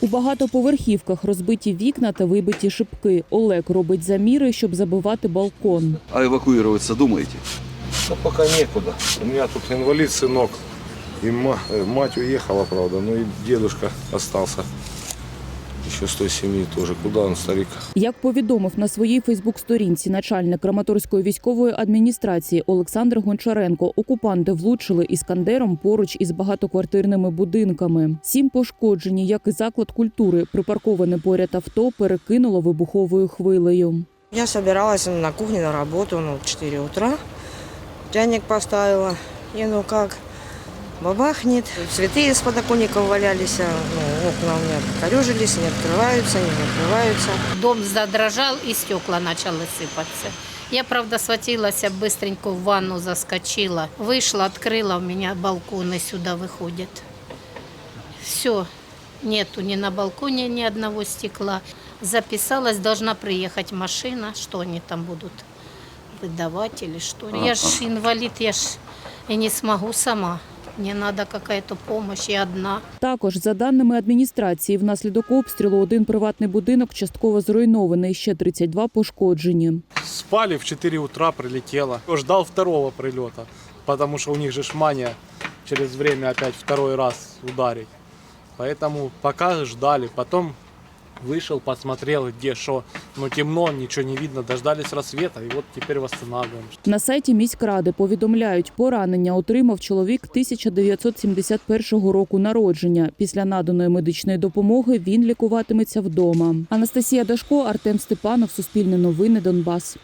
У багатоповерхівках розбиті вікна та вибиті шибки. Олег робить заміри, щоб забивати балкон. А эвакуироваться думаете? Да пока некуда. У меня тут инвалид, сынок. И ма- э, мать уехала, правда, ну и дедушка остался. Еще с той семьи тоже. Куда он, старик? Як повідомив на своїй Фейсбук-сторінці начальник Краматорської військової адміністрації Олександр Гончаренко, окупанти влучили іскандером поруч із багатоквартирними будинками. Сім пошкоджені, як і заклад культури, припарковане поряд авто, перекинуло вибуховою хвилею. Я собиралась на кухне на работу, ну, в 4 утра. Чайник поставила. И ну как, бабахнет. Цветы из подоконников валялись, а, ну, окна у меня корежились, не открываются, не закрываются. Дом задрожал и стекла начали сыпаться. Я, правда, схватилась, быстренько в ванну заскочила. Вышла, открыла, у меня балконы сюда выходят. Все, нету ни на балконе ни одного стекла. Записалась, должна приехать машина. Что они там будут выдавать или что? Я ж инвалид, я ж и не смогу сама. Мне надо какая-то помощь, я одна. Також, за даними адміністрації, внаслідок обстрілу один приватний будинок частково зруйнований, ще 32 пошкоджені. Спали в 4 утра, прилетіло. Ждав второго прильоту, тому що у них же ж манія через время опять второй раз ударить. Поэтому пока ждали, потом вышел, посмотрел, где что. ну темно, ничего не видно, дождались рассвета и вот теперь восстанавливаем. На сайті міськради повідомляють, поранення отримав чоловік 1971 року народження. Після наданої медичної допомоги він лікуватиметься вдома. Анастасія Дашко, Артем Степанов, Суспільне новини, Донбас.